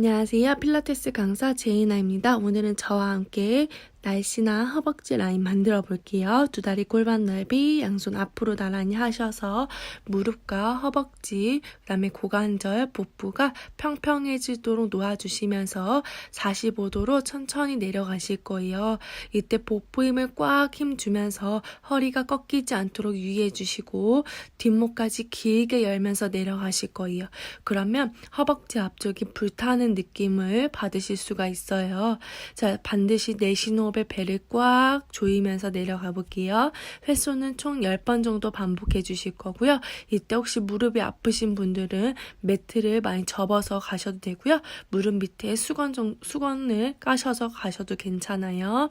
안녕하세요. 필라테스 강사 제이나입니다. 오늘은 저와 함께 날씬한 허벅지 라인 만들어 볼게요. 두 다리 골반 넓이, 양손 앞으로 나란히 하셔서 무릎과 허벅지, 그 다음에 고관절, 복부가 평평해지도록 놓아주시면서 45도로 천천히 내려가실 거예요. 이때 복부 힘을 꽉 힘 주면서 허리가 꺾이지 않도록 유의해 주시고 뒷목까지 길게 열면서 내려가실 거예요. 그러면 허벅지 앞쪽이 불타는 느낌을 받으실 수가 있어요. 자, 반드시 내쉬는 호흡에 배를 꽉 조이면서 내려가 볼게요. 횟수는 총 10번 정도 반복해 주실 거고요. 이때 혹시 무릎이 아프신 분들은 매트를 많이 접어서 가셔도 되고요. 무릎 밑에 수건 정, 수건을 까셔서 가셔도 괜찮아요.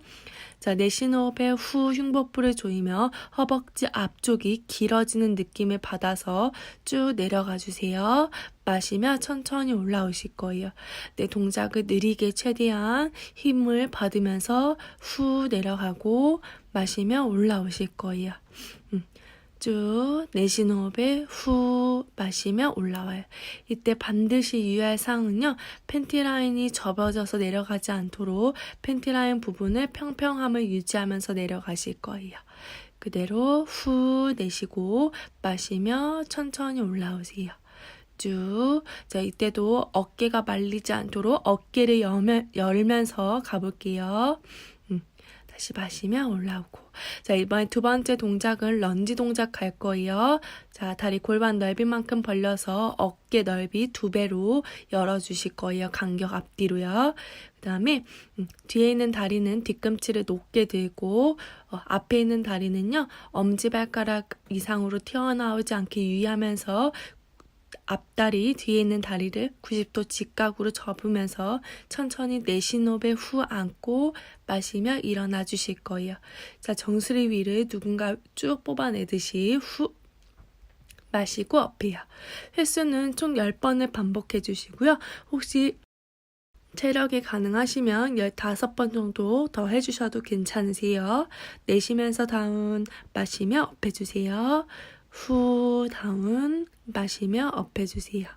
자, 내쉬는 호흡에 후 흉복부를 조이며 허벅지 앞쪽이 길어지는 느낌을 받아서 쭉 내려가 주세요. 마시며 천천히 올라오실 거예요. 내 동작을 느리게 최대한 힘을 받으면서 후 내려가고 마시며 올라오실 거예요. 음. 쭉 내쉬는 호흡에 후 마시며 올라와요. 이때 반드시 유의할 사항은요. 팬티 라인이 접어져서 내려가지 않도록 팬티 라인 부분을 평평함을 유지하면서 내려가실 거예요. 그대로 후 내쉬고 마시며 천천히 올라오세요. 쭉. 자, 이때도 어깨가 말리지 않도록 어깨를 열면, 열면서 가볼게요. 음, 다시 마시며 올라오고. 자, 이번에 두 번째 동작은 런지 동작 할 거예요. 자, 다리 골반 넓이만큼 벌려서 어깨 넓이 두 배로 열어주실 거예요. 간격 앞뒤로요. 그 다음에 음, 뒤에 있는 다리는 뒤꿈치를 높게 들고 어, 앞에 있는 다리는요. 엄지발가락 이상으로 튀어나오지 않게 유의하면서 앞다리 뒤에 있는 다리를 90도 직각으로 접으면서 천천히 호흡에 후 안고 마시며 일어나 주실 거예요. 자, 정수리 위를 누군가 쭉 뽑아내듯이 후 마시고 업해요. 횟수는 총 10번을 반복해 주시고요. 혹시 체력이 가능하시면 15번 정도 더 해주셔도 괜찮으세요. 내쉬면서 다운 마시며 업해주세요. 후 다운 마시며 업해주세요.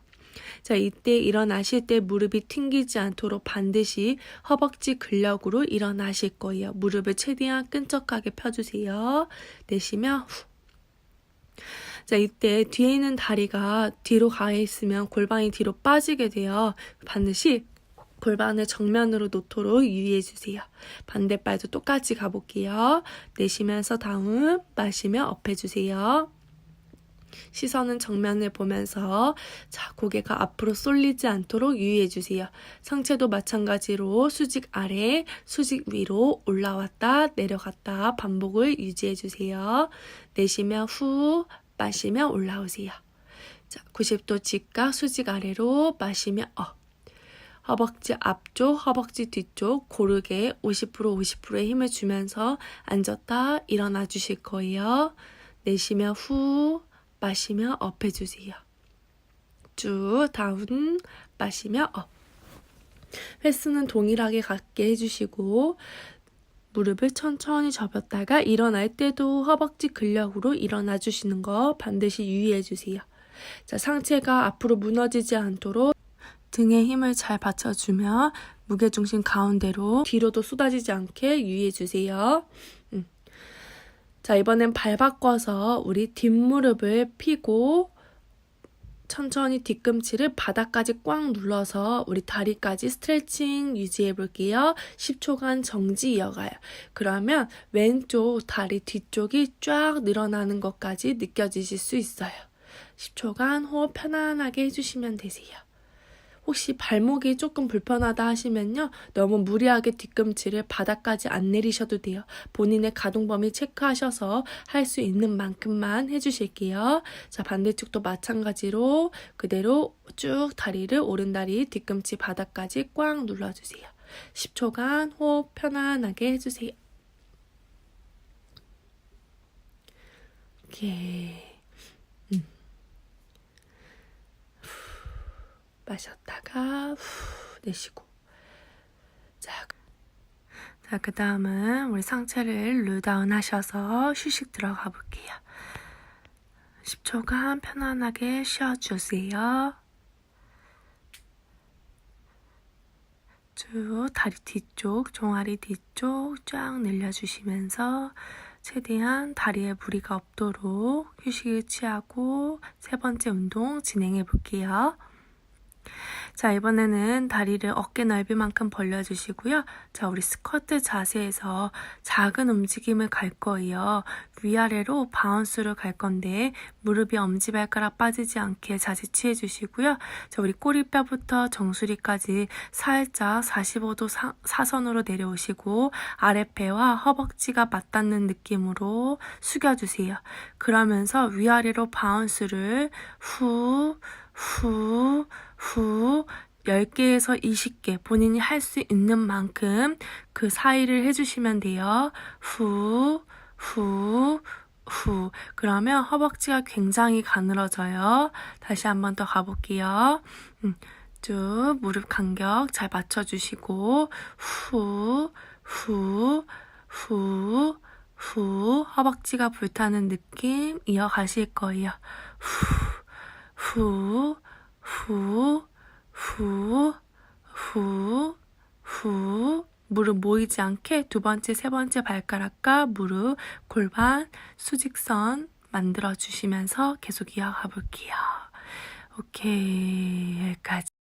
자, 이때 일어나실 때 무릎이 튕기지 않도록 반드시 허벅지 근력으로 일어나실 거예요. 무릎을 최대한 끈적하게 펴주세요. 내쉬며 후. 자, 이때 뒤에 있는 다리가 뒤로 가 있으면 골반이 뒤로 빠지게 돼요. 반드시 골반을 정면으로 놓도록 유의해 주세요. 반대발도 똑같이 가볼게요. 내쉬면서 다운, 마시며 업해 주세요. 시선은 정면을 보면서 자 고개가 앞으로 쏠리지 않도록 유의해 주세요. 상체도 마찬가지로 수직 아래, 수직 위로 올라왔다 내려갔다 반복을 유지해 주세요. 내쉬며 후, 마시며 올라오세요. 자 90도 직각 수직 아래로 마시며 업. 허벅지 앞쪽, 허벅지 뒤쪽 고르게 50% 50%의 힘을 주면서 앉았다 일어나 주실 거예요. 내쉬며 후, 마시며 업 해주세요. 쭉 다운 마시며 업. 횟수는 동일하게 갖게 해주시고 무릎을 천천히 접었다가 일어날 때도 허벅지 근력으로 일어나 주시는 거 반드시 유의해 주세요. 자, 상체가 앞으로 무너지지 않도록 등에 힘을 잘 받쳐주며 무게중심 가운데로 뒤로도 쏟아지지 않게 유의해 주세요. 음. 자, 이번엔 발 바꿔서 우리 뒷무릎을 펴고 천천히 뒤꿈치를 바닥까지 꽉 눌러서 우리 다리까지 스트레칭 유지해 볼게요. 10초간 정지 이어가요. 그러면 왼쪽 다리 뒤쪽이 쫙 늘어나는 것까지 느껴지실 수 있어요. 10초간 호흡 편안하게 해주시면 되세요. 혹시 발목이 조금 불편하다 하시면요. 너무 무리하게 뒤꿈치를 바닥까지 안 내리셔도 돼요. 본인의 가동 범위 체크하셔서 할 수 있는 만큼만 해주실게요. 자, 반대쪽도 마찬가지로 그대로 쭉 다리를 오른다리 뒤꿈치 바닥까지 꽉 눌러주세요. 10초간 호흡 편안하게 해주세요. 오케이. 마셨다가 후 내쉬고 자, 자, 그 다음은 우리 상체를 루다운 하셔서 휴식 들어가 볼게요. 10초간 편안하게 쉬어주세요. 쭉 다리 뒤쪽, 종아리 뒤쪽 쫙 늘려주시면서 최대한 다리에 무리가 없도록 휴식을 취하고 세 번째 운동 진행해 볼게요. 자, 이번에는 다리를 어깨 넓이만큼 벌려주시고요. 자, 우리 스쿼트 자세에서 작은 움직임을 갈 거예요. 위아래로 바운스를 갈 건데, 무릎이 엄지발가락 빠지지 않게 자세 취해주시고요. 자, 우리 꼬리뼈부터 정수리까지 살짝 45도 사, 사선으로 내려오시고, 아랫배와 허벅지가 맞닿는 느낌으로 숙여주세요. 그러면서 위아래로 바운스를 후, 후, 후 10개에서 20개 본인이 할 수 있는 만큼 그 사이를 해주시면 돼요. 후, 후, 후. 그러면 허벅지가 굉장히 가늘어져요. 다시 한 번 더 가볼게요. 음, 쭉 무릎 간격 잘 맞춰주시고 후, 후, 후, 후. 허벅지가 불타는 느낌 이어가실 거예요. 후, 후, 후, 후, 후. 무릎 모이지 않게 두 번째, 세 번째 발가락과 무릎, 골반, 수직선 만들어 주시면서 계속 이어가 볼게요. 오케이, 여기까지.